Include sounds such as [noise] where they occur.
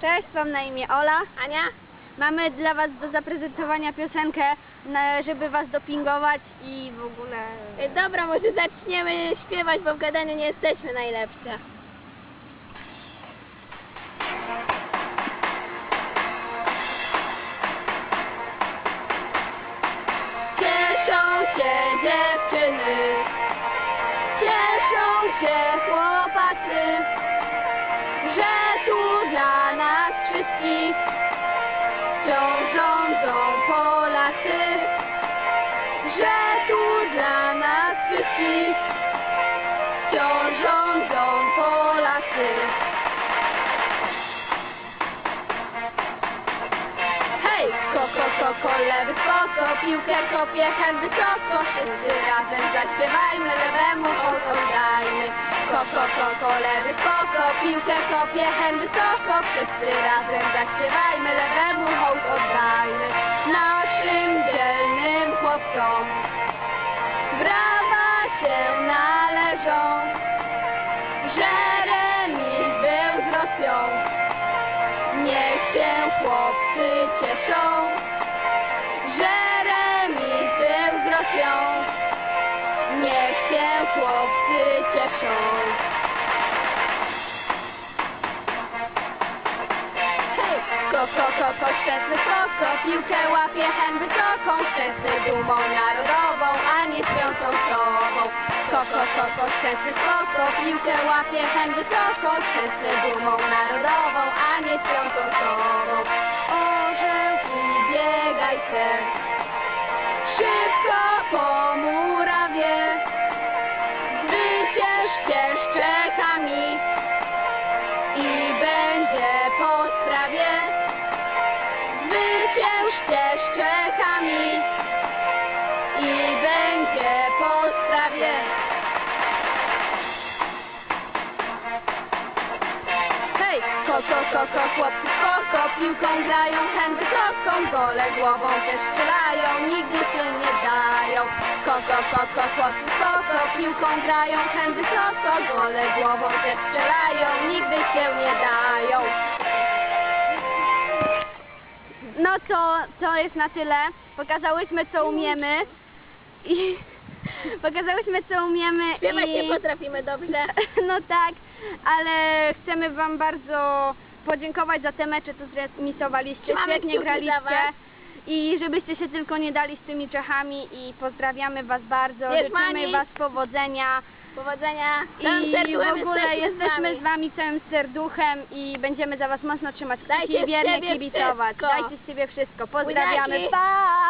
Cześć, mam na imię Ola. Ania? Mamy dla Was do zaprezentowania piosenkę, żeby Was dopingować i w ogóle... Y, Dobra, może zaczniemy śpiewać, bo w gadaniu nie jesteśmy najlepsze. Cieszą się dziewczyny, cieszą się chłopacy, wciąż rządzą Polacy, że tu dla nas wszystkich wciąż rządzą Polacy. Hej! Koko, koko, lewy spoko, piłkę kopie, hen wysoko, wszyscy razem zaśpiewajmy, lewemu hołd oddajmy. Koko, koko, lewy spoko, piłkę kopie, hen wysoko, wszyscy razem zaśpiewajmy, Niech się chłopcy cieszą, że remis był z. Niech się chłopcy cieszą. Hej! Koko, koko, szczęsny koko, piłkę łapie hen wysoką, szczęsny dumą narodową, a nie śpiącą sobą. Koko, koko, szczęsny koko, piłkę łapie hen wysoką, szczęsny dumą narodową, nie śpiącą sobą. Orzełki, biegaj se, szybko po Koko, koko, chłopcy spoko, piłką grają, hen wysoką, gole głową też strzelają, nigdy się nie dają. Koko, koko, chłopcy spoko, piłką grają, hen wysoko, gole głową też strzelają, nigdy się nie dają. No to, to jest na tyle. Pokazałyśmy co umiemy i pokazałyśmy co umiemy Śpiewać i... nie potrafimy dobrze. [laughs] No tak, ale chcemy Wam bardzo podziękować za te mecze, co zremisowaliście. Trzymamy Świetnie graliście. I żebyście się tylko nie dali z tymi Czechami i pozdrawiamy Was bardzo. Wiesz, Życzymy Mani? Was powodzenia. Powodzenia. I w ogóle jesteśmy z Wami całym serduchem i będziemy za Was mocno trzymać kciuki wiernie kibicować. wszystko. Dajcie z siebie wszystko. Pozdrawiamy. Pa!